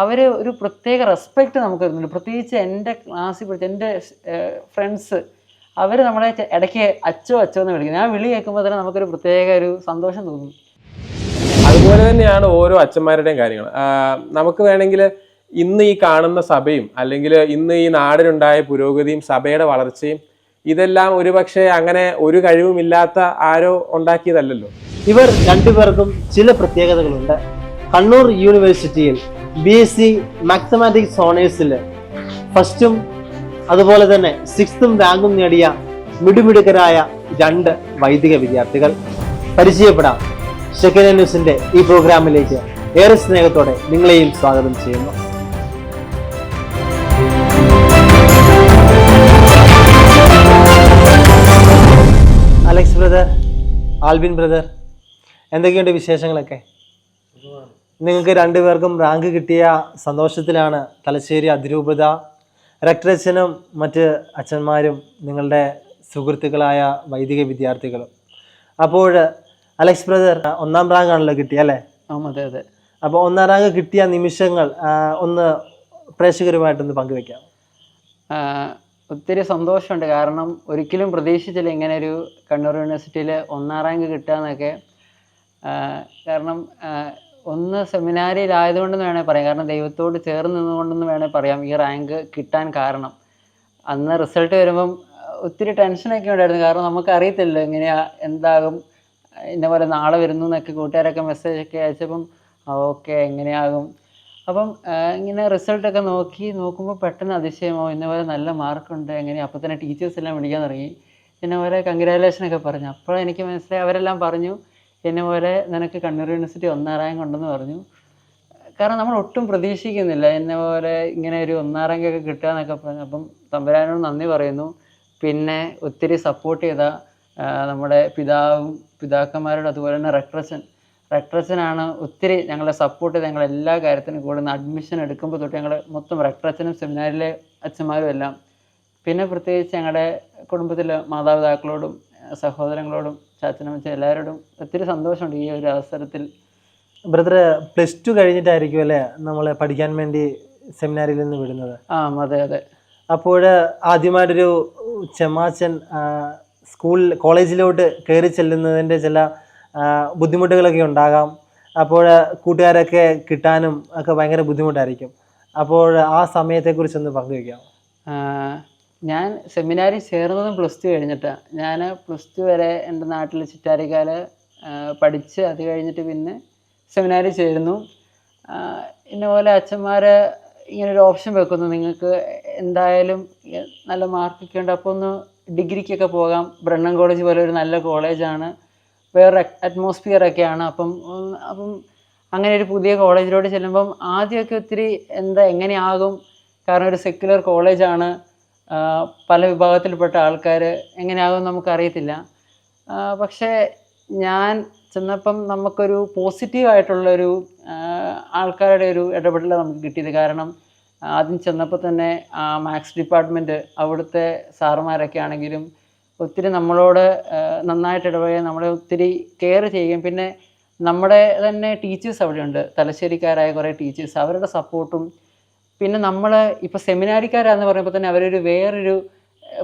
അവർ ഒരു പ്രത്യേക റെസ്പെക്റ്റ് നമുക്ക് തരുന്നുണ്ട്. പ്രത്യേകിച്ച് എന്റെ ക്ലാസ്സിൽ പഠിച്ച എന്റെ ഫ്രണ്ട്സ് അവർ നമ്മളെ ഇടയ്ക്ക് അച്ചോ അച്ചോ എന്ന് വിളിക്കുന്നത് ഞാൻ വിളി കേൾക്കുമ്പോൾ തന്നെ നമുക്കൊരു പ്രത്യേക ഒരു സന്തോഷം തോന്നും. അതുപോലെ തന്നെയാണ് ഓരോ അച്ഛന്മാരുടെയും കാര്യങ്ങൾ. നമുക്ക് വേണമെങ്കിൽ ഇന്ന് ഈ കാണുന്ന സഭയും അല്ലെങ്കിൽ ഇന്ന് ഈ നാടിനുണ്ടായ പുരോഗതിയും സഭയുടെ വളർച്ചയും ഇതെല്ലാം ഒരുപക്ഷെ അങ്ങനെ ഒരു കഴിവുമില്ലാത്ത ആരോ ഉണ്ടാക്കിയതല്ലല്ലോ. ഇവർ രണ്ടുപേർക്കും ചില പ്രത്യേകതകളുണ്ട്. കണ്ണൂർ യൂണിവേഴ്സിറ്റിയിൽ ബി എസ് സി മാത്തമാറ്റിക്സ് ഓണേഴ്സിൽ ഫസ്റ്റും അതുപോലെ തന്നെ സിക്സ്തും റാങ്കും നേടിയ മിടുമിടുക്കരായ രണ്ട് വൈദിക വിദ്യാർത്ഥികൾ പരിചയപ്പെടാം. സെക്കൻഡ് ന്യൂസിന്റെ ഈ പ്രോഗ്രാമിലേക്ക് ഏറെ സ്നേഹത്തോടെ നിങ്ങളെയും സ്വാഗതം ചെയ്യുന്നു. അലക്സ് ബ്രദർ ആൽബിൻ ബ്രദർ എന്തൊക്കെയുണ്ട് വിശേഷങ്ങളൊക്കെ? നിങ്ങൾക്ക് രണ്ടുപേർക്കും റാങ്ക് കിട്ടിയ സന്തോഷത്തിലാണ് തലശ്ശേരി അതിരൂപത. രക്തരച്ചനും മറ്റ് അച്ഛന്മാരും നിങ്ങളുടെ സുഹൃത്തുക്കളായ വൈദിക വിദ്യാർത്ഥികളും. അപ്പോൾ അലക്സ് ബ്രദർ ഒന്നാം റാങ്ക് ആണല്ലോ കിട്ടിയ അല്ലേ? അതെ അതെ. അപ്പോൾ ഒന്നാം റാങ്ക് കിട്ടിയ നിമിഷങ്ങൾ ഒന്ന് പ്രേക്ഷകരുമായിട്ടൊന്ന് പങ്കുവെക്കാം ഒത്തിരി സന്തോഷമുണ്ട്. കാരണം ഒരിക്കലും പ്രതീക്ഷിച്ചില്ല ഇങ്ങനെ ഒരു കണ്ണൂർ യൂണിവേഴ്സിറ്റിയിൽ ഒന്നാം റാങ്ക് കിട്ടുക എന്നൊക്കെ. കാരണം ഒന്ന് സെമിനാരിയിലായതുകൊണ്ടെന്ന് വേണേൽ പറയാം. കാരണം ദൈവത്തോട് ചേർന്ന് നിന്നുകൊണ്ടെന്ന് വേണേൽ പറയാം. ഈ റാങ്ക് കിട്ടാൻ കാരണം. അന്ന് റിസൾട്ട് വരുമ്പം ഒത്തിരി ടെൻഷനൊക്കെ ഉണ്ടായിരുന്നു. കാരണം നമുക്ക് അറിയത്തില്ലല്ലോ എങ്ങനെയാ എന്താകും ഇന്ന പോലെ നാളെ വരുന്നു എന്നൊക്കെ കൂട്ടുകാരൊക്കെ മെസ്സേജ് ഒക്കെ അയച്ചപ്പം ഓക്കെ എങ്ങനെയാകും? അപ്പം ഇങ്ങനെ റിസൾട്ടൊക്കെ നോക്കി നോക്കുമ്പോൾ പെട്ടെന്ന് അതിശയമോ ഇന്ന പോലെ നല്ല മാർക്കുണ്ട് എങ്ങനെ അപ്പോൾ തന്നെ ടീച്ചേഴ്സ് എല്ലാം വിളിക്കാൻ തുടങ്ങി. പിന്നെ പോലെ കൺഗ്രാലേഷനൊക്കെ പറഞ്ഞു. അപ്പോൾ എനിക്ക് മനസ്സിലായി. അവരെല്ലാം പറഞ്ഞു എന്നെ പോലെ നിനക്ക് കണ്ണൂർ യൂണിവേഴ്സിറ്റി ഒന്നാം റാങ്ക് ഉണ്ടെന്ന് പറഞ്ഞു. കാരണം നമ്മൾ ഒട്ടും പ്രതീക്ഷിക്കുന്നില്ല. എന്നെ പോലെ ഇങ്ങനെ ഒരു ഒന്നാം റാങ്കൊക്കെ കിട്ടുക എന്നൊക്കെ പറഞ്ഞു അപ്പം തമ്പുരാനോട് നന്ദി പറയുന്നു. പിന്നെ ഒത്തിരി സപ്പോർട്ട് ചെയ്ത നമ്മുടെ പിതാവും പിതാക്കന്മാരോട് അതുപോലെ തന്നെ റെക്ട്രസൻ റെക്ട്രസനാണ് ഒത്തിരി ഞങ്ങളെ സപ്പോർട്ട് ചെയ്ത് എല്ലാ കാര്യത്തിനും കൂടുന്ന അഡ്മിഷൻ എടുക്കുമ്പോൾ തൊട്ട് ഞങ്ങൾ മൊത്തം റെക്ട്രസനും സെമിനാറിലെ അച്ഛന്മാരും എല്ലാം. പിന്നെ പ്രത്യേകിച്ച് ഞങ്ങളുടെ കുടുംബത്തിലെ മാതാപിതാക്കളോടും സഹോദരങ്ങളോടും ചാച്ചനമ്മച്ച എല്ലാവരോടും ഒത്തിരി സന്തോഷമുണ്ട് ഈ ഒരു അവസരത്തിൽ. ബ്രദർ പ്ലസ് ടു കഴിഞ്ഞിട്ടായിരിക്കും അല്ലേ നമ്മൾ പഠിക്കാൻ വേണ്ടി സെമിനാരിൽ നിന്ന് വിടുന്നത്? ആ അതെ അതെ. അപ്പോൾ ആദ്യമായിട്ടൊരു ചെമാച്ചൻ സ്കൂൾ കോളേജിലോട്ട് കയറി ചെല്ലുന്നതിന്റെ ചില ബുദ്ധിമുട്ടുകളൊക്കെ ഉണ്ടാകാം. അപ്പോൾ കൂട്ടുകാരൊക്കെ കിട്ടാനും ഒക്കെ ഭയങ്കര ബുദ്ധിമുട്ടായിരിക്കും. അപ്പോൾ ആ സമയത്തെക്കുറിച്ചൊന്ന് പങ്കുവയ്ക്കാം. ഞാൻ സെമിനാരിൽ ചേർന്നതും പ്ലസ് ടു കഴിഞ്ഞിട്ടാണ് ഞാൻ പ്ലസ് ടു വരെ എന്റെ നാട്ടിൽ ചിറ്റാരിക്കാൽ ആ, പഠിച്ച് അത് കഴിഞ്ഞിട്ട് പിന്നെ സെമിനാരിൽ ചേരുന്നു. ഇന്നപോലെ ഇന്ന പോലെ അച്ഛന്മാർ ഇങ്ങനെ ഒരു ഓപ്ഷൻ വെക്കുന്നു. നിങ്ങൾക്ക് എന്തായാലും നല്ല മാർക്കൊക്കെ ഉണ്ട്. അപ്പോൾ ഒന്ന് ഡിഗ്രിക്കൊക്കെ പോകാം. ബ്രണ്ണൻ കോളേജ് പോലെ ഒരു നല്ല കോളേജാണ്. വേറെ അറ്റ്മോസ്ഫിയർ ഒക്കെയാണ്. അപ്പം അപ്പം അങ്ങനെ ഒരു പുതിയ കോളേജിലോട്ട് ചെല്ലുമ്പം ആദ്യമൊക്കെ ഒത്തിരി എന്താ എങ്ങനെയാകും? കാരണം ഒരു സെക്യുലർ കോളേജാണ്. പല വിഭാഗത്തിൽപ്പെട്ട ആൾക്കാർ എങ്ങനെയാകും നമുക്കറിയത്തില്ല. പക്ഷേ ഞാൻ ചെന്നപ്പം നമുക്കൊരു പോസിറ്റീവായിട്ടുള്ളൊരു ആൾക്കാരുടെ ഒരു ഇടപെടൽ നമുക്ക് കിട്ടിയത്. കാരണം ആദ്യം ചെന്നപ്പോൾ തന്നെ ആ മാത്സ് ഡിപ്പാർട്ട്മെന്റ് അവിടുത്തെ സാറുമാരൊക്കെ ആണെങ്കിലും ഒത്തിരി നമ്മളോട് നന്നായിട്ട് ഇടപഴകാൻ നമ്മളെ ഒത്തിരി കെയർ ചെയ്യുകയും പിന്നെ നമ്മുടെ തന്നെ ടീച്ചേഴ്സ് അവിടെയുണ്ട്. തലശ്ശേരിക്കാരായ കുറേ ടീച്ചേഴ്സ്. അവരുടെ സപ്പോർട്ടും പിന്നെ നമ്മൾ ഇപ്പോൾ സെമിനാരിക്കാരാന്ന് പറയുമ്പോൾ തന്നെ അവരൊരു വേറൊരു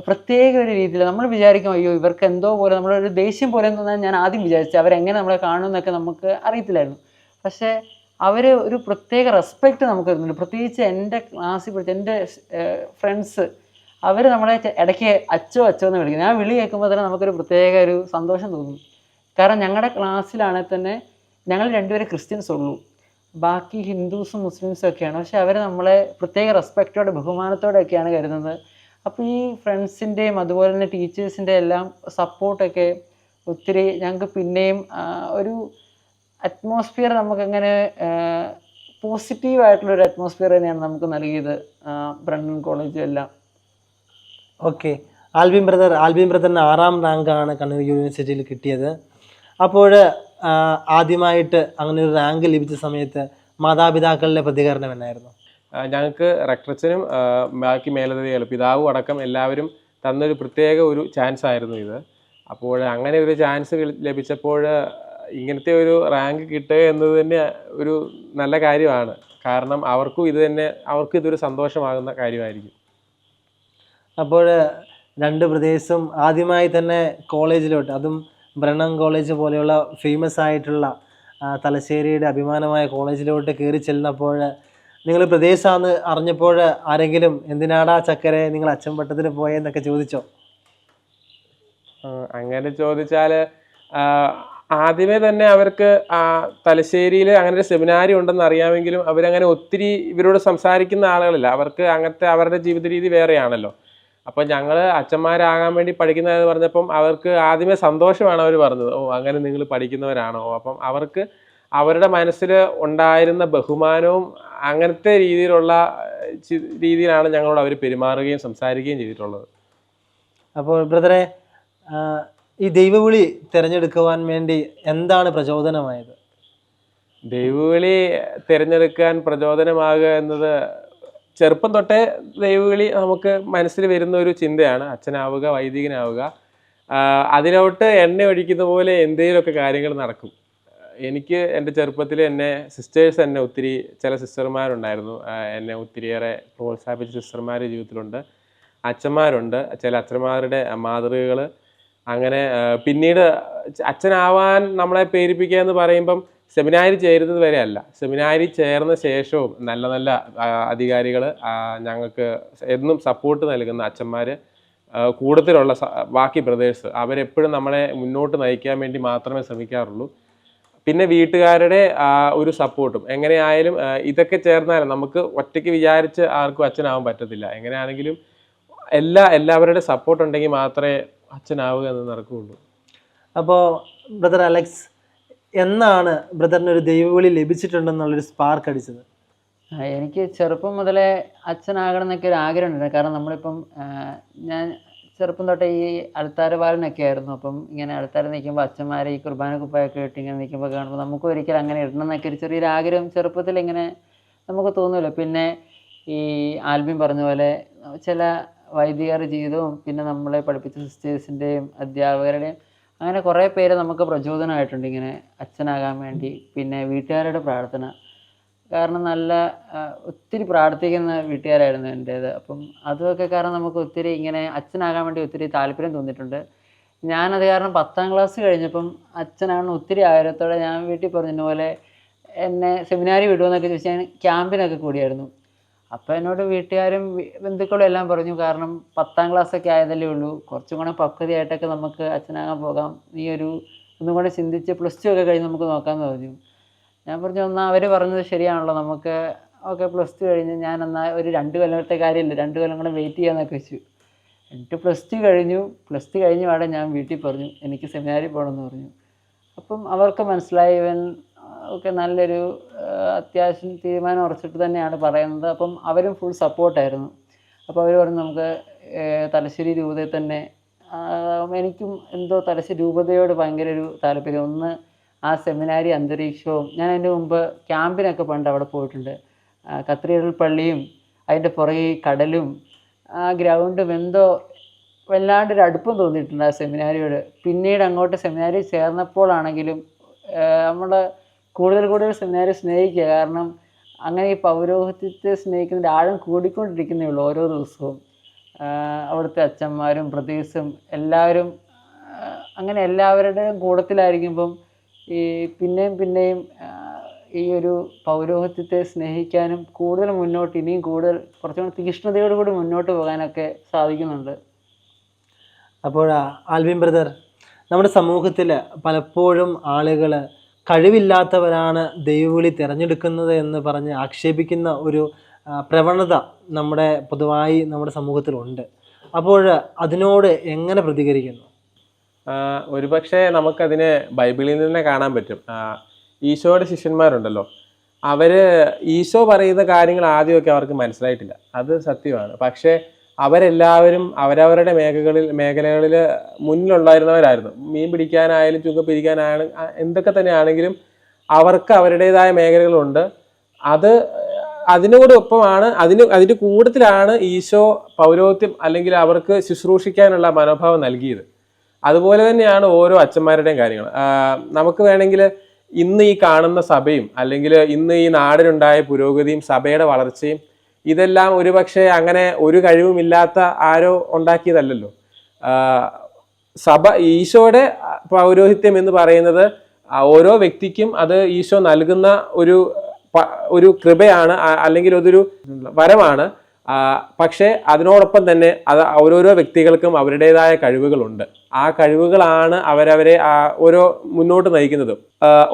പ്രത്യേക ഒരു രീതിയിൽ നമ്മൾ വിചാരിക്കും അയ്യോ ഇവർക്ക് എന്തോ പോലെ നമ്മളൊരു ദേഷ്യം പോലെ തോന്നാൻ ഞാൻ ആദ്യം വിചാരിച്ചത് അവരെങ്ങനെ നമ്മളെ കാണുമെന്നൊക്കെ നമുക്ക് അറിയത്തില്ലായിരുന്നു. പക്ഷേ അവർ ഒരു പ്രത്യേക റെസ്പെക്റ്റ് നമുക്ക് തരുന്നുണ്ട് പ്രത്യേകിച്ച് എന്റെ ക്ലാസ്സിൽ പഠിച്ച എന്റെ ഫ്രണ്ട്സ് അവർ നമ്മളെ ഇടയ്ക്ക് അച്ചോ അച്ചോ എന്ന് വിളിക്കും. ഞാൻ വിളി കേൾക്കുമ്പോൾ തന്നെ നമുക്കൊരു പ്രത്യേക ഒരു സന്തോഷം തോന്നും. കാരണം ഞങ്ങളുടെ ക്ലാസ്സിലാണെങ്കിൽ തന്നെ ഞങ്ങൾ രണ്ടുപേരും ക്രിസ്ത്യൻസ് ഉള്ളൂ. ബാക്കി ഹിന്ദുസും മുസ്ലിംസും ഒക്കെയാണ്. പക്ഷെ അവർ നമ്മളെ പ്രത്യേക റെസ്പെക്റ്റോടെ ബഹുമാനത്തോടെയൊക്കെയാണ് കരുതുന്നത്. അപ്പോൾ ഈ ഫ്രണ്ട്സിന്റെയും അതുപോലെ തന്നെ ടീച്ചേഴ്സിന്റെ എല്ലാം സപ്പോർട്ടൊക്കെ ഒത്തിരി ഞങ്ങൾക്ക് പിന്നെയും ഒരു അറ്റ്മോസ്ഫിയർ നമുക്കങ്ങനെ പോസിറ്റീവായിട്ടുള്ളൊരു അറ്റ്മോസ്ഫിയർ തന്നെയാണ് നമുക്ക് നൽകിയത് ബ്രണ്ടൻ കോളേജും എല്ലാം. ഓക്കെ. ആൽബിൻ ബ്രദർ ആൽബിൻ ബ്രദറിന് ആറാം റാങ്കാണ് കണ്ണൂർ യൂണിവേഴ്സിറ്റിയിൽ കിട്ടിയത്. അപ്പോൾ ആദ്യമായിട്ട് അങ്ങനെ ഒരു റാങ്ക് ലഭിച്ച സമയത്ത് മാതാപിതാക്കളുടെ പ്രതികരണം എന്നായിരുന്നു? ഞങ്ങൾക്ക് റെക്ടറച്ചനും ബാക്കി മേലധികാരികളും പിതാവും അടക്കം എല്ലാവരും തന്നൊരു പ്രത്യേക ഒരു ചാൻസ് ആയിരുന്നു ഇത്. അപ്പോൾ അങ്ങനെ ഒരു ചാൻസ് ലഭിച്ചപ്പോൾ ഇങ്ങനത്തെ ഒരു റാങ്ക് കിട്ടുക എന്നത് തന്നെ ഒരു നല്ല കാര്യമാണ്. കാരണം അവർക്കും ഇത് തന്നെ അവർക്കും ഇതൊരു സന്തോഷമാകുന്ന കാര്യമായിരിക്കും. അപ്പോൾ രണ്ട് പ്രദേശം ആദ്യമായി തന്നെ കോളേജിലോട്ട് അതും ബ്രണ്ണം കോളേജ് പോലെയുള്ള ഫേമസ് ആയിട്ടുള്ള തലശ്ശേരിയുടെ അഭിമാനമായ കോളേജിലോട്ട് കയറി ചെല്ലുന്നപ്പോൾ നിങ്ങൾ പ്രദേശമാണെന്ന് അറിഞ്ഞപ്പോൾ ആരെങ്കിലും എന്തിനാടാ ചക്കരെ നിങ്ങൾ അച്ഛൻ പട്ടത്തിന് പോയെന്നൊക്കെ ചോദിച്ചോ? അങ്ങനെ ചോദിച്ചാൽ ആദ്യമേ തന്നെ അവർക്ക് ആ തലശ്ശേരിയിൽ അങ്ങനെ ഒരു സെമിനാരി ഉണ്ടെന്ന് അറിയാമെങ്കിലും അവരങ്ങനെ ഒത്തിരി ഇവരോട് സംസാരിക്കുന്ന ആളുകളില്ല. അവർക്ക് അങ്ങനത്തെ അവരുടെ ജീവിത രീതി വേറെയാണല്ലോ. അപ്പൊ ഞങ്ങൾ അച്ഛന്മാരാകാൻ വേണ്ടി പഠിക്കുന്നതെന്ന് പറഞ്ഞപ്പം അവർക്ക് ആദ്യമേ സന്തോഷമാണ് അവർ പറഞ്ഞത്. ഓ അങ്ങനെ നിങ്ങൾ പഠിക്കുന്നവരാണോ? അപ്പം അവർക്ക് അവരുടെ മനസ്സിൽ ഉണ്ടായിരുന്ന ബഹുമാനവും അങ്ങനത്തെ രീതിയിലുള്ള രീതിയിലാണ് ഞങ്ങളോട് അവർ പെരുമാറുകയും സംസാരിക്കുകയും ചെയ്തിട്ടുള്ളത്. അപ്പോൾ ബ്രദറെ ഈ ദൈവവിളി തിരഞ്ഞെടുക്കുവാൻ വേണ്ടി എന്താണ് പ്രചോദനമായത്? ദൈവവിളി തിരഞ്ഞെടുക്കാൻ പ്രചോദനമാകുക എന്നത് ചെറുപ്പം തൊട്ടേ ദൈവവിളി നമുക്ക് മനസ്സിൽ വരുന്ന ഒരു ചിന്തയാണ്. അച്ഛനാവുക വൈദികനാവുക. അതിനോട്ട് എണ്ണ ഒഴിക്കുന്ന പോലെ എന്തെങ്കിലുമൊക്കെ കാര്യങ്ങൾ നടക്കും. എനിക്ക് എന്റെ ചെറുപ്പത്തിൽ എന്നെ സിസ്റ്റേഴ്സ് എന്നെ ഒത്തിരി ചില സിസ്റ്റർമാരുണ്ടായിരുന്നു എന്നെ ഒത്തിരിയേറെ പ്രോത്സാഹിപ്പിച്ച സിസ്റ്റർമാർ ജീവിതത്തിലുണ്ട്. അച്ഛന്മാരുണ്ട്. ചില അച്ഛന്മാരുടെ മാതൃകകൾ അങ്ങനെ പിന്നീട് അച്ഛനാവാൻ നമ്മളെ പേരിപ്പിക്കുക എന്ന് പറയുമ്പം സെമിനാരി ചേരുന്നത് വരെ അല്ല. സെമിനാരി ചേർന്ന ശേഷവും നല്ല നല്ല അധികാരികൾ ഞങ്ങൾക്ക് എന്നും സപ്പോർട്ട് നൽകുന്ന അച്ഛന്മാർ കൂടുതലുള്ള ബാക്കി ബ്രദേഴ്സ് അവരെപ്പോഴും നമ്മളെ മുന്നോട്ട് നയിക്കാൻ വേണ്ടി മാത്രമേ ശ്രമിക്കാറുള്ളൂ. പിന്നെ വീട്ടുകാരുടെ ഒരു സപ്പോർട്ടും എങ്ങനെയായാലും ഇതൊക്കെ ചേർന്നാലും നമുക്ക് ഒറ്റയ്ക്ക് വിചാരിച്ച് ആർക്കും അച്ഛനാവാൻ പറ്റത്തില്ല. എങ്ങനെയാണെങ്കിലും എല്ലാ എല്ലാവരുടെ സപ്പോർട്ട് ഉണ്ടെങ്കിൽ മാത്രമേ അച്ഛനാവുക എന്ന് നടക്കുകയുള്ളൂ. അപ്പോൾ ബ്രദർ അലക്സ് എന്നാണ് ബ്രദറിന് ഒരു ദൈവവിളി ലഭിച്ചിട്ടുണ്ടെന്നുള്ളൊരു സ്പാർക്ക് അടിച്ചത്. എനിക്ക് ചെറുപ്പം മുതലേ അച്ഛനാകണം എന്നൊക്കെ ഒരു ആഗ്രഹം ഉണ്ടായിരുന്നു. കാരണം നമ്മളിപ്പം ഞാൻ ചെറുപ്പം തൊട്ടേ ഈ അൾത്താര ബാലനൊക്കെ ആയിരുന്നു. അപ്പം ഇങ്ങനെ അൾത്താര നിൽക്കുമ്പോൾ അച്ഛന്മാരെ ഈ കുർബാന കുപ്പായൊക്കെ ഇട്ട് ഇങ്ങനെ നിൽക്കുമ്പോൾ കാണുമ്പോൾ നമുക്ക് ഒരിക്കലും അങ്ങനെ ഇടണം എന്നൊക്കെ ഒരു ചെറിയൊരു ആഗ്രഹം ചെറുപ്പത്തിൽ ഇങ്ങനെ നമുക്ക് തോന്നുമല്ലോ പിന്നെ ഈ ആൽബിൻ പറഞ്ഞ പോലെ ചില വൈദികരുടെ ജീവിതവും പിന്നെ നമ്മളെ പഠിപ്പിച്ച സിസ്റ്റേഴ്സിന്റെയും അധ്യാപകരുടെയും അങ്ങനെ കുറേ പേര് നമുക്ക് പ്രചോദനമായിട്ടുണ്ട് ഇങ്ങനെ അച്ഛനാകാൻ വേണ്ടി പിന്നെ വീട്ടുകാരുടെ പ്രാർത്ഥന. കാരണം നല്ല ഒത്തിരി പ്രാർത്ഥിക്കുന്ന വീട്ടുകാരായിരുന്നു എന്റേത്. അപ്പം അതൊക്കെ കാരണം നമുക്ക് ഒത്തിരി ഇങ്ങനെ അച്ഛനാകാൻ വേണ്ടി ഒത്തിരി താല്പര്യം തോന്നിയിട്ടുണ്ട്. ഞാനത് കാരണം പത്താം ക്ലാസ് കഴിഞ്ഞപ്പം അച്ഛനാണ് ഒത്തിരി ആഗ്രഹത്തോടെ ഞാൻ വീട്ടിൽ പറഞ്ഞ എന്നെ സെമിനാരി വിടുമെന്നൊക്കെ ചോദിച്ചാൽ ക്യാമ്പിനൊക്കെ കൂടിയായിരുന്നു. അപ്പോൾ എന്നോട് വീട്ടുകാരും ബന്ധുക്കളും എല്ലാം പറഞ്ഞു കാരണം പത്താം ക്ലാസ്സൊക്കെ ആയതല്ലേ ഉള്ളൂ കുറച്ചും കൂടെ പക്വതയായിട്ടൊക്കെ നമുക്ക് അച്ഛനാകാൻ പോകാം നീ ഒരു ഒന്നും കൂടെ ചിന്തിച്ച് പ്ലസ് ടു ഒക്കെ കഴിഞ്ഞ് നമുക്ക് നോക്കാമെന്ന് പറഞ്ഞു. ഞാൻ പറഞ്ഞു എന്നാൽ അവർ പറഞ്ഞത് ശരിയാണല്ലോ നമുക്ക് ഓക്കെ പ്ലസ് ടു കഴിഞ്ഞ് ഞാൻ എന്നാൽ ഒരു രണ്ട് കൊല്ലത്തെ കാര്യമില്ല രണ്ട് കൊല്ലം കൂടെ വെയിറ്റ് ചെയ്യാന്നൊക്കെ വെച്ചു. എന്നിട്ട് പ്ലസ് ടു കഴിഞ്ഞു പ്ലസ് ടു കഴിഞ്ഞ് പാടെ ഞാൻ വീട്ടിൽ പറഞ്ഞു എനിക്ക് സെമിനാരിൽ പോകണമെന്ന് പറഞ്ഞു. അപ്പം അവർക്ക് മനസ്സിലായി ഇവൻ ഒക്കെ നല്ലൊരു അത്യാവശ്യം തീരുമാനം ഉറച്ചിട്ട് തന്നെയാണ് പറയുന്നത്. അപ്പം അവരും ഫുൾ സപ്പോർട്ടായിരുന്നു അപ്പോൾ അവർ പറഞ്ഞു നമുക്ക് തലശ്ശേരി രൂപതയിൽ തന്നെ എനിക്കും എന്തോ തലശ്ശേരി രൂപതയോട് ഭയങ്കര ഒരു താല്പര്യം. ഒന്ന് ആ സെമിനാരി അന്തരീക്ഷവും ഞാൻ അതിന്റെ മുമ്പ് ക്യാമ്പിനൊക്കെ പണ്ട് അവിടെ പോയിട്ടുണ്ട്. ആ, പള്ളിയും അതിന്റെ പുറകെ കടലും ആ ഗ്രൗണ്ടും എന്തോ വല്ലാണ്ടൊരു അടുപ്പം തോന്നിയിട്ടുണ്ട് ആ സെമിനാരിയോട്. പിന്നീട് അങ്ങോട്ട് സെമിനാരി ചേർന്നപ്പോഴാണെങ്കിലും നമ്മൾ കൂടുതൽ കൂടുതൽ സെമിനാരി സ്നേഹിക്കുക. കാരണം അങ്ങനെ ഈ പൗരോഹിത്യത്തെ സ്നേഹിക്കുന്നതിന്റെ ആഴം കൂടിക്കൊണ്ടിരിക്കുന്നേ ഉള്ളൂ ഓരോ ദിവസവും. അവിടുത്തെ അച്ഛന്മാരും പ്രതീസും എല്ലാവരും അങ്ങനെ എല്ലാവരുടെയും കൂടത്തിലായിരിക്കുമ്പം ഈ പിന്നെയും പിന്നെയും ഈ ഒരു പൗരോഹിത്യത്തെ സ്നേഹിക്കാനും കൂടുതൽ മുന്നോട്ട് ഇനിയും കൂടുതൽ കുറച്ചും കൂടി തീക്ഷ്ണതയോടുകൂടി മുന്നോട്ട് പോകാനൊക്കെ സാധിക്കുന്നുണ്ട്. അപ്പോൾ ആൽവിൻ ബ്രദർ നമ്മുടെ സമൂഹത്തിൽ പലപ്പോഴും ആളുകൾ കഴിവില്ലാത്തവരാണ് ദൈവവിളി തിരഞ്ഞെടുക്കുന്നത് എന്ന് പറഞ്ഞ് ആക്ഷേപിക്കുന്ന ഒരു പ്രവണത നമ്മുടെ പൊതുവായി നമ്മുടെ സമൂഹത്തിലുണ്ട്. അപ്പോൾ അതിനോട് എങ്ങനെ പ്രതികരിക്കുന്നു? ഒരുപക്ഷെ നമുക്കതിന് ബൈബിളിൽ തന്നെ കാണാൻ പറ്റും. ഈശോയുടെ ശിഷ്യന്മാരുണ്ടല്ലോ. അവർ ഈശോ പറയുന്ന കാര്യങ്ങൾ ആദ്യമൊക്കെ അവർക്ക് മനസ്സിലായിട്ടില്ല. അത് സത്യമാണ്. പക്ഷേ അവരെല്ലാവരും അവരവരുടെ മേഖലകളിൽ മേഖലകളിൽ മുന്നിലുണ്ടായിരുന്നവരായിരുന്നു. മീൻ പിടിക്കാനായാലും ചുങ്ക പിരിക്കാനായാലും എന്തൊക്കെ തന്നെയാണെങ്കിലും അവർക്ക് അവരുടേതായ മേഖലകളുണ്ട്. അത് അതിനോട് ഒപ്പമാണ് അതിന് അതിന്റെ കൂട്ടത്തിലാണ് ഈശോ പൗരോത്യം അല്ലെങ്കിൽ അവർക്ക് ശുശ്രൂഷിക്കാനുള്ള മനോഭാവം നൽകിയത്. അതുപോലെ തന്നെയാണ് ഓരോ അച്ഛന്മാരുടെയും കാര്യങ്ങൾ. നമുക്ക് വേണമെങ്കിൽ ഇന്ന് ഈ കാണുന്ന സഭയും അല്ലെങ്കിൽ ഇന്ന് ഈ നാടിനുണ്ടായ പുരോഗതിയും സഭയുടെ വളർച്ചയും ഇതെല്ലാം ഒരുപക്ഷെ അങ്ങനെ ഒരു കഴിവുമില്ലാത്ത ആരോ ഉണ്ടാക്കിയതല്ലല്ലോ. സഭ ഈശോയുടെ പൗരോഹിത്യം എന്ന് പറയുന്നത് ഓരോ വ്യക്തിക്കും അത് ഈശോ നൽകുന്ന ഒരു ഒരു കൃപയാണ് അല്ലെങ്കിൽ അതൊരു വരമാണ്. പക്ഷേ അതിനോടൊപ്പം തന്നെ അത് ഓരോരോ വ്യക്തികൾക്കും അവരുടേതായ കഴിവുകളുണ്ട്. ആ കഴിവുകളാണ് അവരവരെ ഓരോ മുന്നോട്ട് നയിക്കുന്നതും.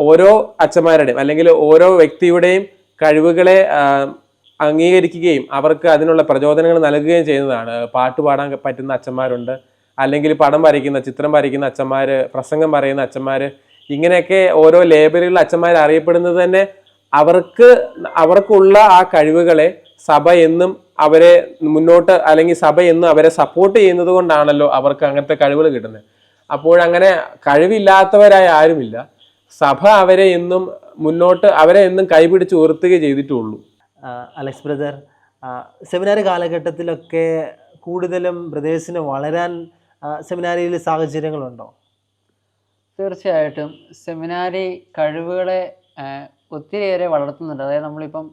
ഓരോ അച്ഛന്മാരുടെയും അല്ലെങ്കിൽ ഓരോ വ്യക്തിയുടെയും കഴിവുകളെ അംഗീകരിക്കുകയും അവർക്ക് അതിനുള്ള പ്രചോദനങ്ങൾ നൽകുകയും ചെയ്യുന്നതാണ്. പാട്ട് പാടാൻ പറ്റുന്ന അച്ഛന്മാരുണ്ട്. അല്ലെങ്കിൽ പടം വരയ്ക്കുന്ന ചിത്രം വരയ്ക്കുന്ന അച്ഛന്മാർ പ്രസംഗം പറയുന്ന അച്ഛന്മാർ ഇങ്ങനെയൊക്കെ ഓരോ ലേബലുകളിൽ അച്ഛന്മാർ അറിയപ്പെടുന്നത് തന്നെ അവർക്ക് അവർക്കുള്ള ആ കഴിവുകളെ സഭ എന്നും അവരെ മുന്നോട്ട് അല്ലെങ്കിൽ സഭ എന്നും അവരെ സപ്പോർട്ട് ചെയ്യുന്നത് കൊണ്ടാണല്ലോ അവർക്ക് അങ്ങനത്തെ കഴിവുകൾ കിട്ടുന്നത്. അപ്പോഴങ്ങനെ കഴിവില്ലാത്തവരായ ആരുമില്ല. സഭ അവരെ എന്നും മുന്നോട്ട് അവരെ എന്നും കൈപിടിച്ച് ഉയർത്തുകയും ചെയ്തിട്ടുള്ളൂ. അലക്സ് ബ്രദർ സെമിനാരി കാലഘട്ടത്തിലൊക്കെ കൂടുതലും ബ്രദേഴ്സിന് വളരാൻ സെമിനാരിയിൽ സാഹചര്യങ്ങളുണ്ടോ? തീർച്ചയായിട്ടും. സെമിനാരി കഴിവുകളെ ഒത്തിരിയേറെ വളർത്തുന്നുണ്ട്. അതായത് നമ്മളിപ്പം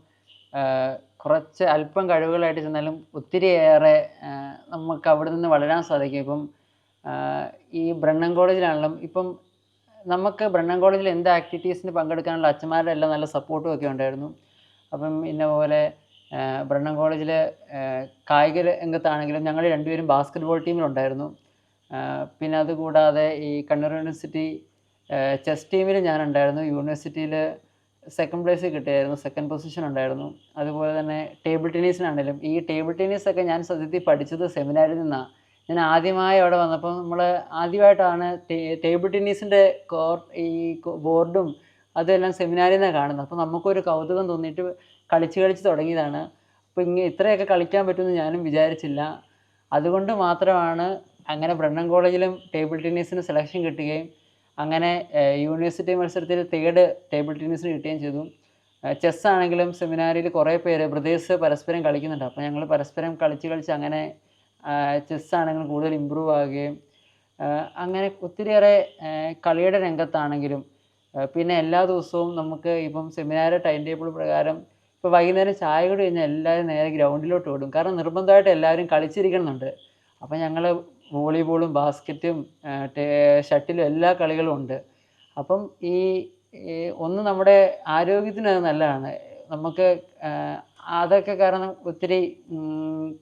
കുറച്ച് അല്പം കഴിവുകളായിട്ട് ചെന്നാലും ഒത്തിരിയേറെ നമുക്ക് അവിടെ നിന്ന് വളരാൻ സാധിക്കും. ഇപ്പം ഈ ബ്രണ്ണൻ കോളേജിലാണെങ്കിലും ഇപ്പം നമുക്ക് ബ്രണ്ണൻ കോളേജിൽ എന്ത് ആക്ടിവിറ്റീസിന് പങ്കെടുക്കാനുള്ള അച്ഛന്മാരുടെ എല്ലാം നല്ല സപ്പോർട്ടും ഒക്കെ ഉണ്ടായിരുന്നു. അപ്പം ഇന്ന പോലെ ബ്രണ്ണൻ കോളേജിൽ കായിക രംഗത്താണെങ്കിലും ഞങ്ങൾ രണ്ടുപേരും ബാസ്കറ്റ് ബോൾ ടീമിലുണ്ടായിരുന്നു പിന്നെ അതുകൂടാതെ ഈ കണ്ണൂർ യൂണിവേഴ്സിറ്റി ചെസ് ടീമിൽ ഞാനുണ്ടായിരുന്നു. യൂണിവേഴ്സിറ്റിയിൽ സെക്കൻഡ് പ്ലേസ് കിട്ടിയായിരുന്നു സെക്കൻഡ് പൊസിഷൻ ഉണ്ടായിരുന്നു. അതുപോലെ തന്നെ ടേബിൾ ടെന്നീസിനാണെങ്കിലും ഈ ടേബിൾ ടെന്നീസ് ഒക്കെ ഞാൻ സത്യത്തിൽ പഠിച്ചത് സെമിനാരിൽ നിന്നാണ് ഞാൻ ആദ്യമായി അവിടെ വന്നപ്പോൾ നമ്മൾ ആദ്യമായിട്ടാണ് ടേബിൾ ടെന്നീസിന്റെ കോർ ഈ ബോർഡും അതെല്ലാം സെമിനാരിൽ നിന്നാണ് കാണുന്നത്. അപ്പോൾ നമുക്കൊരു കൗതുകം തോന്നിയിട്ട് കളിച്ച് കളിച്ച് തുടങ്ങിയതാണ്. അപ്പോൾ ഇങ്ങനെ ഇത്രയൊക്കെ കളിക്കാൻ പറ്റുമെന്ന് ഞാനും വിചാരിച്ചില്ല. അതുകൊണ്ട് മാത്രമാണ് അങ്ങനെ ബ്രണ്ണൻ കോളേജിലും ടേബിൾ ടെന്നീസിന് സെലക്ഷൻ കിട്ടുകയും അങ്ങനെ യൂണിവേഴ്സിറ്റി മത്സരത്തിൽ തേർഡ് ടേബിൾ ടെന്നീസിന് കിട്ടുകയും ചെയ്തു. ചെസ് ആണെങ്കിലും സെമിനാരിൽ കുറേ പേര് ബ്രദേഴ്സ് പരസ്പരം കളിക്കുന്നുണ്ട്. അപ്പോൾ ഞങ്ങൾ പരസ്പരം കളിച്ച് കളിച്ച് അങ്ങനെ ചെസ് ആണെങ്കിലും കൂടുതൽ ഇമ്പ്രൂവ് ആകുകയും അങ്ങനെ ഒത്തിരിയേറെ കളിയുടെ രംഗത്താണെങ്കിലും പിന്നെ എല്ലാ ദിവസവും നമുക്ക് ഇപ്പം സെമിനാർ ടൈം ടേബിൾ പ്രകാരം ഇപ്പോൾ വൈകുന്നേരം ചായ കൂടി കഴിഞ്ഞാൽ എല്ലാവരും നേരെ ഗ്രൗണ്ടിലോട്ട് ഓടും കാരണം നിർബന്ധമായിട്ട് എല്ലാവരും കളിച്ചിരിക്കണമെന്നുണ്ട് അപ്പം ഞങ്ങൾ വോളിബോളും ബാസ്ക്കറ്റും ഷട്ടിലും എല്ലാ കളികളും ഉണ്ട്. അപ്പം ഈ ഒന്ന് നമ്മുടെ ആരോഗ്യത്തിന് അത് നല്ലതാണ്. നമുക്ക് അതൊക്കെ കാരണം ഒത്തിരി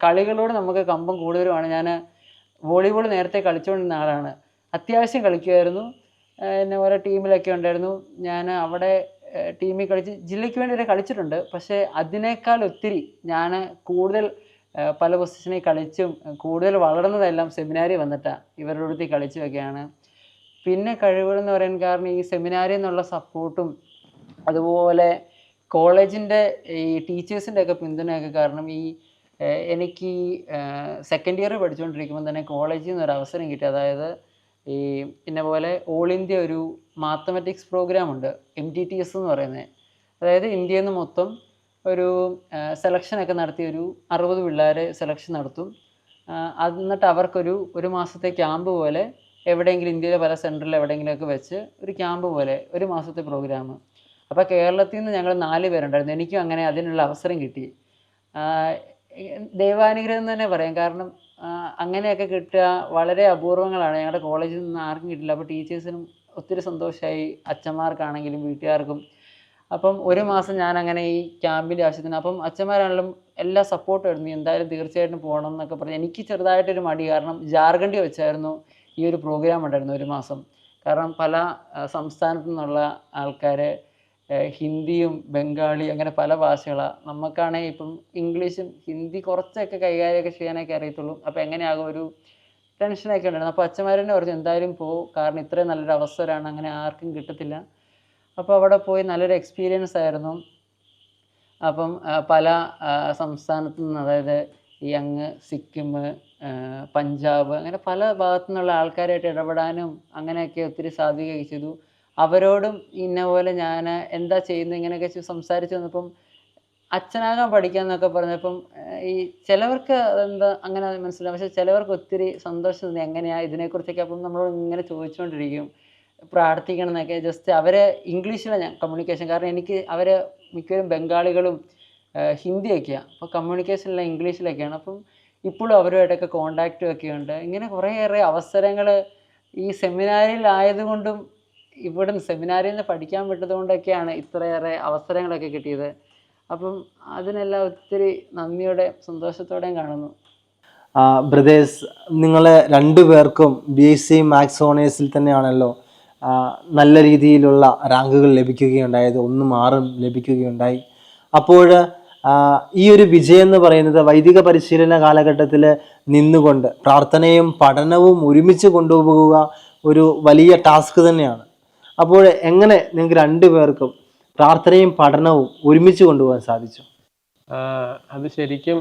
കളികളോട് നമുക്ക് കമ്പം കൂടുതലുമാണ്. ഞാൻ വോളിബോൾ നേരത്തെ കളിച്ചുകൊണ്ടിരുന്ന ആളാണ്. അത്യാവശ്യം കളിക്കുമായിരുന്നു. എന്നെ ഓരോ ടീമിലൊക്കെ ഉണ്ടായിരുന്നു. ഞാൻ അവിടെ ടീമിൽ കളിച്ച് ജില്ലയ്ക്ക് വേണ്ടി വരെ കളിച്ചിട്ടുണ്ട്. പക്ഷേ അതിനേക്കാൾ ഒത്തിരി ഞാൻ കൂടുതൽ പല പൊസിഷനിൽ കളിച്ചും കൂടുതൽ വളർന്നതെല്ലാം സെമിനാരി വന്നിട്ടാണ് ഇവരുടെ അടുത്ത് കളിച്ചുമൊക്കെയാണ് പിന്നെ കഴിവുകൾ എന്ന് പറയാൻ കാരണം ഈ സെമിനാരിൽ നിന്നുള്ള സപ്പോർട്ടും അതുപോലെ കോളേജിന്റെ ഈ ടീച്ചേഴ്സിന്റെ ഒക്കെ പിന്തുണയൊക്കെ കാരണം ഈ എനിക്ക് സെക്കൻഡ് ഇയർ പഠിച്ചുകൊണ്ടിരിക്കുമ്പോൾ തന്നെ കോളേജിൽ നിന്ന് ഒരു അവസരം കിട്ടി. അതായത് ഈ പിന്നെ പോലെ ഓൾ ഇന്ത്യ ഒരു മാത്തമാറ്റിക്സ് പ്രോഗ്രാം ഉണ്ട് എം ടി ടി എസ് എന്ന് പറയുന്നത്. അതായത് ഇന്ത്യയിൽ നിന്ന് മൊത്തം ഒരു സെലക്ഷനൊക്കെ നടത്തി ഒരു അറുപത് പിള്ളേരെ സെലക്ഷൻ നടത്തും. എന്നിട്ട് അവർക്കൊരു ഒരു മാസത്തെ ക്യാമ്പ് പോലെ എവിടെയെങ്കിലും ഇന്ത്യയിലെ പല സെന്ററിൽ എവിടെയെങ്കിലുമൊക്കെ വെച്ച് ഒരു ക്യാമ്പ് പോലെ ഒരു മാസത്തെ പ്രോഗ്രാം അപ്പോൾ കേരളത്തിൽ നിന്ന് ഞങ്ങൾ നാല് പേരുണ്ടായിരുന്നു. എനിക്കും അങ്ങനെ അതിനുള്ള അവസരം കിട്ടി. ദൈവാനുഗ്രഹം തന്നെ പറയാം. കാരണം അങ്ങനെയൊക്കെ കിട്ടുക വളരെ അപൂർവങ്ങളാണ്. ഞങ്ങളുടെ കോളേജിൽ നിന്ന് ആർക്കും കിട്ടില്ല. അപ്പോൾ ടീച്ചേഴ്സിനും ഒത്തിരി സന്തോഷമായി അച്ഛന്മാർക്കാണെങ്കിലും വീട്ടുകാർക്കും. അപ്പം ഒരു മാസം ഞാൻ അങ്ങനെ ഈ ക്യാമ്പിന്റെ ആവശ്യത്തിന് അപ്പം അച്ഛന്മാരാണെങ്കിലും എല്ലാ സപ്പോർട്ടും ആയിരുന്നു. എന്തായാലും തീർച്ചയായിട്ടും പോകണം എന്നൊക്കെ പറഞ്ഞ്. എനിക്ക് ചെറുതായിട്ടൊരു മടി. കാരണം ജാർഖണ്ഡിൽ വെച്ചായിരുന്നു ഈ ഒരു പ്രോഗ്രാം ഉണ്ടായിരുന്നു ഒരു മാസം. കാരണം പല സംസ്ഥാനത്തു നിന്നുള്ള ആൾക്കാർ ഹിന്ദിയും ബംഗാളി അങ്ങനെ പല ഭാഷകളാണ് നമുക്കാണെങ്കിൽ ഇപ്പം ഇംഗ്ലീഷും ഹിന്ദി കുറച്ചൊക്കെ കൈകാര്യമൊക്കെ ചെയ്യാനൊക്കെ അറിയത്തുള്ളൂ. അപ്പോൾ എങ്ങനെയാകും ഒരു ടെൻഷനൊക്കെ ഉണ്ടായിരുന്നു അപ്പോൾ അച്ഛന്മാർ തന്നെ പറഞ്ഞു എന്തായാലും പോകും കാരണം ഇത്രയും നല്ലൊരു അവസരമാണ് അങ്ങനെ ആർക്കും കിട്ടത്തില്ല. അപ്പോൾ അവിടെ പോയി നല്ലൊരു എക്സ്പീരിയൻസ് ആയിരുന്നു. അപ്പം പല സംസ്ഥാനത്തു നിന്ന് അതായത് ഈ അങ്ങ് സിക്കിം പഞ്ചാബ് അങ്ങനെ പല ഭാഗത്തു നിന്നുള്ള ആൾക്കാരായിട്ട് ഇടപെടാനും അങ്ങനെയൊക്കെ ഒത്തിരി സാധിക്കുകയൊക്കെ ചെയ്തു. അവരോടും ഇന്ന പോലെ ഞാൻ എന്താ ചെയ്യുന്നത് ഇങ്ങനെയൊക്കെ സംസാരിച്ചു വന്നപ്പം അച്ഛനാകാൻ പഠിക്കാന്നൊക്കെ പറഞ്ഞപ്പം ഈ ചിലവർക്ക് അതെന്താ അങ്ങനെ മനസ്സിലാവും. പക്ഷെ ചിലവർക്ക് ഒത്തിരി സന്തോഷം തോന്നി. എങ്ങനെയാ ഇതിനെക്കുറിച്ചൊക്കെ അപ്പം നമ്മളോട് ഇങ്ങനെ ചോദിച്ചുകൊണ്ടിരിക്കും പ്രാർത്ഥിക്കണം എന്നൊക്കെ. ജസ്റ്റ് അവരെ ഇംഗ്ലീഷിലാണ് ഞാൻ കമ്മ്യൂണിക്കേഷൻ കാരണം എനിക്ക് അവർ മിക്കവരും ബംഗാളികളും ഹിന്ദിയൊക്കെയാണ് അപ്പോൾ കമ്മ്യൂണിക്കേഷനിലെ ഇംഗ്ലീഷിലൊക്കെയാണ്. അപ്പം ഇപ്പോഴും അവരുമായിട്ടൊക്കെ കോണ്ടാക്റ്റും ഒക്കെ ഉണ്ട് ഇങ്ങനെ കുറേയേറെ അവസരങ്ങൾ ഈ സെമിനാരിലായതുകൊണ്ടും ഇവിടുന്ന് സെമിനാരിൽ നിന്ന് പഠിക്കാൻ വിട്ടതുകൊണ്ടൊക്കെയാണ് ഇത്രയേറെ അവസരങ്ങളൊക്കെ കിട്ടിയത്. അപ്പം അതിനെല്ലാം ഒത്തിരി നന്ദിയോടെ സന്തോഷത്തോടെയും കാണുന്നു. ബ്രദേഴ്സ് രണ്ടു രണ്ടുപേർക്കും ബി എസ് സി മാത്സ് ഓണേഴ്സിൽ തന്നെയാണല്ലോ നല്ല രീതിയിലുള്ള റാങ്കുകൾ ലഭിക്കുകയുണ്ടായത്. ഒന്നും ആറും ലഭിക്കുകയുണ്ടായി. അപ്പോൾ ഈ ഒരു വിജയം എന്ന് പറയുന്നത് വൈദിക പരിശീലന കാലഘട്ടത്തിൽ നിന്നുകൊണ്ട് പ്രാർത്ഥനയും പഠനവും ഒരുമിച്ച് കൊണ്ടുപോകുക ഒരു വലിയ ടാസ്ക് തന്നെയാണ്. അപ്പോൾ എങ്ങനെ നിങ്ങൾക്ക് രണ്ടുപേർക്കും പ്രാർത്ഥനയും പഠനവും ഒരുമിച്ച് കൊണ്ടുപോകാൻ സാധിച്ചു? അത് ശരിക്കും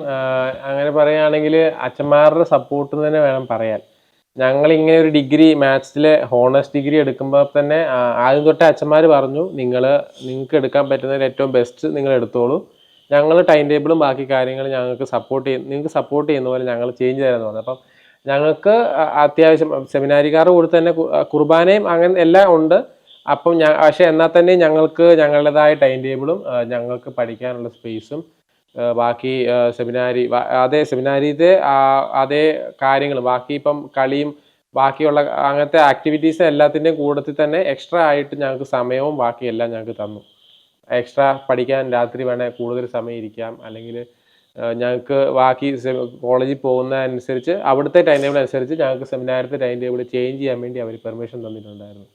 അങ്ങനെ പറയുകയാണെങ്കിൽ അച്ഛന്മാരുടെ സപ്പോർട്ട് തന്നെ വേണം പറയാൻ. ഞങ്ങൾ ഇങ്ങനെ ഒരു ഡിഗ്രി മാത്സിലെ ഹോണേഴ്സ് ഡിഗ്രി എടുക്കുമ്പോൾ തന്നെ ആദ്യം തൊട്ടേ അച്ഛന്മാർ പറഞ്ഞു നിങ്ങൾ നിങ്ങൾക്ക് എടുക്കാൻ പറ്റുന്നതിൽ ഏറ്റവും ബെസ്റ്റ് നിങ്ങൾ എടുത്തോളൂ. ഞങ്ങൾ ടൈം ടേബിളും ബാക്കി കാര്യങ്ങളും ഞങ്ങൾക്ക് സപ്പോർട്ട് ചെയ്യും നിങ്ങൾക്ക് സപ്പോർട്ട് ചെയ്യുന്ന പോലെ ഞങ്ങൾ ചേഞ്ച് തരാമെന്ന് പറഞ്ഞു. അപ്പം ഞങ്ങൾക്ക് അത്യാവശ്യം സെമിനാരിക്കാരുടെ കൂടെ തന്നെ കുർബാനയും അങ്ങനെ എല്ലാം ഉണ്ട്. അപ്പം ഞാൻ പക്ഷേ എന്നാൽ തന്നെ ഞങ്ങൾക്ക് ഞങ്ങളുടേതായ ടൈം ടേബിളും ഞങ്ങൾക്ക് പഠിക്കാനുള്ള സ്പേസും ബാക്കി സെമിനാരി അതേ സെമിനാരിയിലെ അതേ കാര്യങ്ങൾ ബാക്കി ഇപ്പം കളിയും ബാക്കിയുള്ള അങ്ങനത്തെ ആക്ടിവിറ്റീസ് എല്ലാത്തിന്റെയും കൂട്ടത്തിൽ തന്നെ എക്സ്ട്രാ ആയിട്ട് ഞങ്ങൾക്ക് സമയവും ബാക്കി എല്ലാം ഞങ്ങൾക്ക് തന്നു. എക്സ്ട്രാ പഠിക്കാൻ രാത്രി വേണേൽ കൂടുതൽ സമയം ഇരിക്കാം. അല്ലെങ്കിൽ ഞങ്ങൾക്ക് ബാക്കി കോളേജിൽ പോകുന്ന അനുസരിച്ച് അവിടുത്തെ ടൈം ടേബിൾ അനുസരിച്ച് ഞങ്ങൾക്ക് സെമിനാരത്തെ ടൈം ടേബിൾ ചേഞ്ച് ചെയ്യാൻ വേണ്ടി അവർ പെർമിഷൻ തന്നിട്ടുണ്ടായിരുന്നു.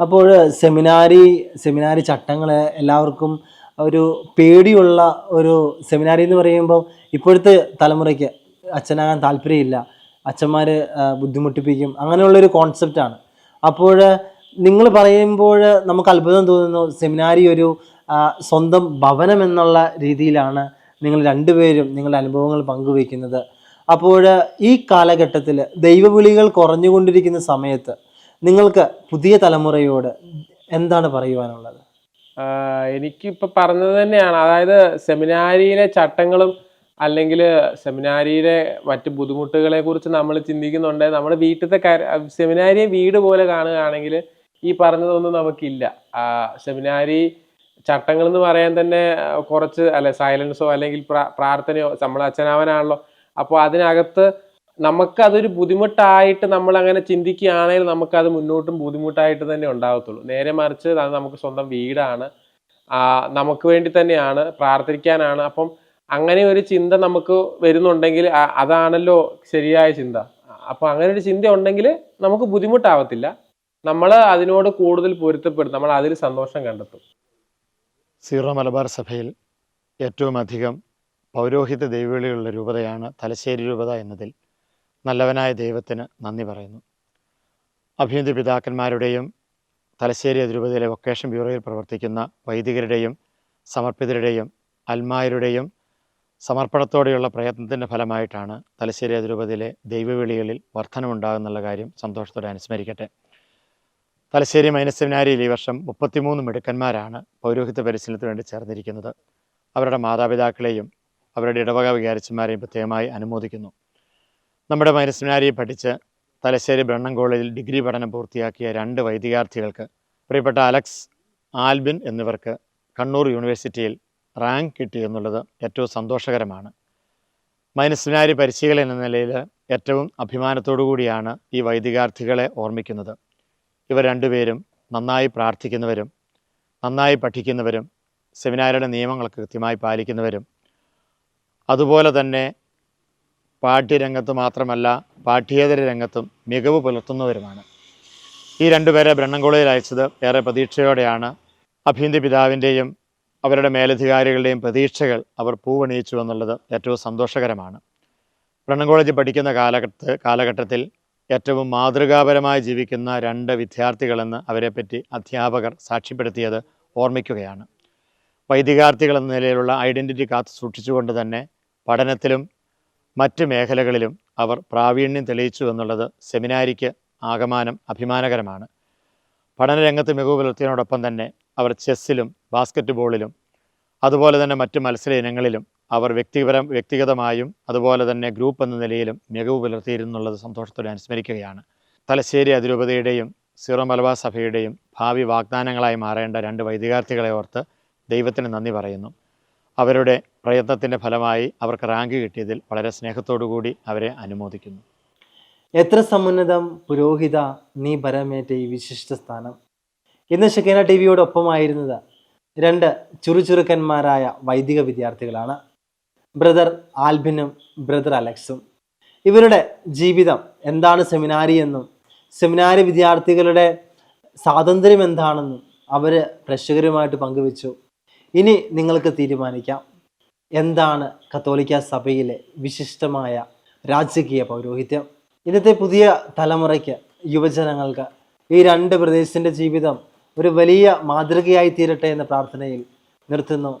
അപ്പോൾ സെമിനാരി സെമിനാരി ചട്ടങ്ങൾ എല്ലാവർക്കും ഒരു പേടിയുള്ള ഒരു സെമിനാരി എന്ന് പറയുമ്പോൾ ഇപ്പോഴത്തെ തലമുറയ്ക്ക് അച്ഛനാകാൻ താല്പര്യമില്ല. അച്ഛന്മാർ ബുദ്ധിമുട്ടിപ്പിക്കും. അങ്ങനെയുള്ളൊരു കോൺസെപ്റ്റാണ് അപ്പോൾ നിങ്ങൾ പറയുമ്പോൾ നമുക്ക് അത്ഭുതം തോന്നുന്നു സെമിനാരി ഒരു സ്വന്തം ഭവനം എന്നുള്ള രീതിയിലാണ് നിങ്ങൾ രണ്ടുപേരും നിങ്ങളുടെ അനുഭവങ്ങൾ പങ്കുവയ്ക്കുന്നത്. അപ്പോൾ ഈ കാലഘട്ടത്തിൽ ദൈവവിളികൾ കുറഞ്ഞുകൊണ്ടിരിക്കുന്ന സമയത്ത് നിങ്ങൾക്ക് പുതിയ തലമുറയോട് എന്താണ് പറയുവാനുള്ളത്? എനിക്കിപ്പോൾ പറഞ്ഞത് തന്നെയാണ്. അതായത് സെമിനാരിയിലെ ചട്ടങ്ങളും അല്ലെങ്കിൽ സെമിനാരിയിലെ മറ്റ് ബുദ്ധിമുട്ടുകളെ കുറിച്ച് നമ്മൾ ചിന്തിക്കുന്നുണ്ട്. നമ്മുടെ വീട്ടിലത്തെ സെമിനാരിയെ വീട് പോലെ കാണുകയാണെങ്കിൽ ഈ പറഞ്ഞതൊന്നും നമുക്കില്ല. സെമിനാരി ചട്ടങ്ങൾ എന്ന് പറയാൻ തന്നെ കുറച്ച് അല്ലെ സൈലൻസോ അല്ലെങ്കിൽ പ്രാ- പ്രാർത്ഥനയോ നമ്മൾ അച്ഛനാവനാണല്ലോ അപ്പോൾ അതിനകത്ത് നമുക്കതൊരു ബുദ്ധിമുട്ടായിട്ട് നമ്മൾ അങ്ങനെ ചിന്തിക്കുകയാണെങ്കിൽ നമുക്കത് മുന്നോട്ടും ബുദ്ധിമുട്ടായിട്ട് തന്നെ ഉണ്ടാകത്തുള്ളൂ. നേരെ മറിച്ച് അത് നമുക്ക് സ്വന്തം വീടാണ്. നമുക്ക് വേണ്ടി തന്നെയാണ് പ്രാർത്ഥിക്കാനാണ്. അപ്പം അങ്ങനെ ഒരു ചിന്ത നമുക്ക് വരുന്നുണ്ടെങ്കിൽ അതാണല്ലോ ശരിയായ ചിന്ത. അപ്പം അങ്ങനെ ഒരു ചിന്ത ഉണ്ടെങ്കിൽ നമുക്ക് ബുദ്ധിമുട്ടാവത്തില്ല. നമ്മൾ അതിനോട് കൂടുതൽ പൊരുത്തപ്പെടും. നമ്മൾ അതിൽ സന്തോഷം കണ്ടെത്തും. സീറോ മലബാർ സഭയിൽ ഏറ്റവും അധികം പൗരോഹിത ദൈവവിളിയുള്ള രൂപതയാണ് തലശ്ശേരി രൂപത എന്നതിൽ നല്ലവനായ ദൈവത്തിന് നന്ദി പറയുന്നു. അഭ്യന്തര പിതാക്കന്മാരുടെയും തലശ്ശേരി അതിരൂപതയിലെ വൊക്കേഷൻ ബ്യൂറോയിൽ പ്രവർത്തിക്കുന്ന വൈദികരുടെയും സമർപ്പിതരുടെയും അൽമായരുടെയും സമർപ്പണത്തോടെയുള്ള പ്രയത്നത്തിന്റെ ഫലമായിട്ടാണ് തലശ്ശേരി അതിരൂപതയിലെ ദൈവവിളികളിൽ വർധനമുണ്ടാകുന്നുള്ള കാര്യം സന്തോഷത്തോടെ അനുസ്മരിക്കട്ടെ. തലശ്ശേരി മൈനസ് സെമിനാരിയിൽ ഈ വർഷം മുപ്പത്തിമൂന്ന് മിടുക്കന്മാരാണ് പൗരോഹിത്യ പരിശീലനത്തിന് വേണ്ടി ചേർന്നിരിക്കുന്നത്. അവരുടെ മാതാപിതാക്കളെയും അവരുടെ ഇടവക വികാരിച്ചന്മാരെയും പ്രത്യേകമായി അനുമോദിക്കുന്നു. നമ്മുടെ മൈനസ്മിനാരിയെ പഠിച്ച് തലശ്ശേരി ബ്രണ്ണൻ കോളേജിൽ ഡിഗ്രി പഠനം പൂർത്തിയാക്കിയ രണ്ട് വൈദികാർത്ഥികൾക്ക് പ്രിയപ്പെട്ട അലക്സ് ആൽബിൻ എന്നിവർക്ക് കണ്ണൂർ യൂണിവേഴ്സിറ്റിയിൽ റാങ്ക് കിട്ടി എന്നുള്ളത് ഏറ്റവും സന്തോഷകരമാണ്. മൈനസ്മിനാരി പരിശീലകൻ എന്ന നിലയിൽ ഏറ്റവും അഭിമാനത്തോടു കൂടിയാണ് ഈ വൈദികാർത്ഥികളെ ഓർമ്മിക്കുന്നത്. ഇവർ രണ്ടുപേരും നന്നായി പ്രാർത്ഥിക്കുന്നവരും നന്നായി പഠിക്കുന്നവരും സെമിനാരിയുടെ നിയമങ്ങളൊക്കെ കൃത്യമായി പാലിക്കുന്നവരും. അതുപോലെ തന്നെ പാഠ്യരംഗത്ത് മാത്രമല്ല പാഠ്യേതര രംഗത്തും മികവ് പുലർത്തുന്നവരുമാണ്. ഈ രണ്ടുപേരെ ബ്രണ്ണംകുളയിൽ അയച്ചത് ഏറെ പ്രതീക്ഷയോടെയാണ്. അഭ്യന്തി പിതാവിന്റെയും അവരുടെ മേലധികാരികളുടെയും പ്രതീക്ഷകൾ അവർ പൂവണിയിച്ചു എന്നുള്ളത് ഏറ്റവും സന്തോഷകരമാണ്. ബ്രണ്ണൻ കോളേജിൽ പഠിക്കുന്ന കാലഘട്ട കാലഘട്ടത്തിൽ ഏറ്റവും മാതൃകാപരമായി ജീവിക്കുന്ന രണ്ട് വിദ്യാർത്ഥികളെന്ന് അവരെപ്പറ്റി അധ്യാപകർ സാക്ഷ്യപ്പെടുത്തിയത് ഓർമ്മിക്കുകയാണ്. വൈദികാർത്ഥികൾ എന്ന നിലയിലുള്ള ഐഡന്റിറ്റി കാത്തു സൂക്ഷിച്ചുകൊണ്ട് തന്നെ പഠനത്തിലും മറ്റ് മേഖലകളിലും അവർ പ്രാവീണ്യം തെളിയിച്ചു എന്നുള്ളത് സെമിനാരിക്ക് ആകമാനം അഭിമാനകരമാണ്. പഠനരംഗത്ത് മികവ് പുലർത്തിയതിനോടൊപ്പം തന്നെ അവർ ചെസ്സിലും ബാസ്ക്കറ്റ് ബോളിലും അതുപോലെ തന്നെ മറ്റ് മത്സര ഇനങ്ങളിലും അവർ വ്യക്തിപരം വ്യക്തിഗതമായും അതുപോലെ തന്നെ ഗ്രൂപ്പ് എന്ന നിലയിലും മികവ് പുലർത്തിയിരുന്നുള്ളത് സന്തോഷത്തോടെ അനുസ്മരിക്കുകയാണ്. തലശ്ശേരി അതിരൂപതയുടെയും സീറോ മലബാർ സഭയുടെയും ഭാവി വാഗ്ദാനങ്ങളായി മാറേണ്ട രണ്ട് വൈദികാർത്ഥികളെ ഓർത്ത് ദൈവത്തിന് നന്ദി പറയുന്നു. അവരുടെ പ്രയത്നത്തിന്റെ ഫലമായി അവർക്ക് റാങ്ക് കിട്ടിയതിൽ വളരെ സ്നേഹത്തോടു കൂടി അവരെ അനുമോദിക്കുന്നു. എത്ര സമുന്നതം പുരോഹിത നീ പരമേറ്റ ഈ വിശിഷ്ട സ്ഥാനം? ഇന്ന് ഷെക്കീന ടി വിയോടൊപ്പമായിരുന്നത് രണ്ട് ചുറുചുറുക്കന്മാരായ വൈദിക വിദ്യാർത്ഥികളാണ്. ബ്രദർ ആൽബിനും ബ്രദർ അലക്സും. ഇവരുടെ ജീവിതം എന്താണ് സെമിനാരി എന്നും സെമിനാരി വിദ്യാർത്ഥികളുടെ സ്വാതന്ത്ര്യം എന്താണെന്നും അവർ പ്രേക്ഷകരുമായിട്ട് പങ്കുവച്ചു. ഇനി നിങ്ങൾക്ക് തീരുമാനിക്കാം. എന്താണ് കത്തോലിക്ക സഭയിലെ വിശിഷ്ടമായ രാജകീയ പൗരോഹിത്യം? ഇന്നത്തെ പുതിയ തലമുറയ്ക്ക് യുവജനങ്ങൾക്ക് ഈ രണ്ട് പ്രദേശത്തിന്റെ ജീവിതം ഒരു വലിയ മാതൃകയായി തീരട്ടെ എന്ന പ്രാർത്ഥനയിൽ നിർത്തുന്നു.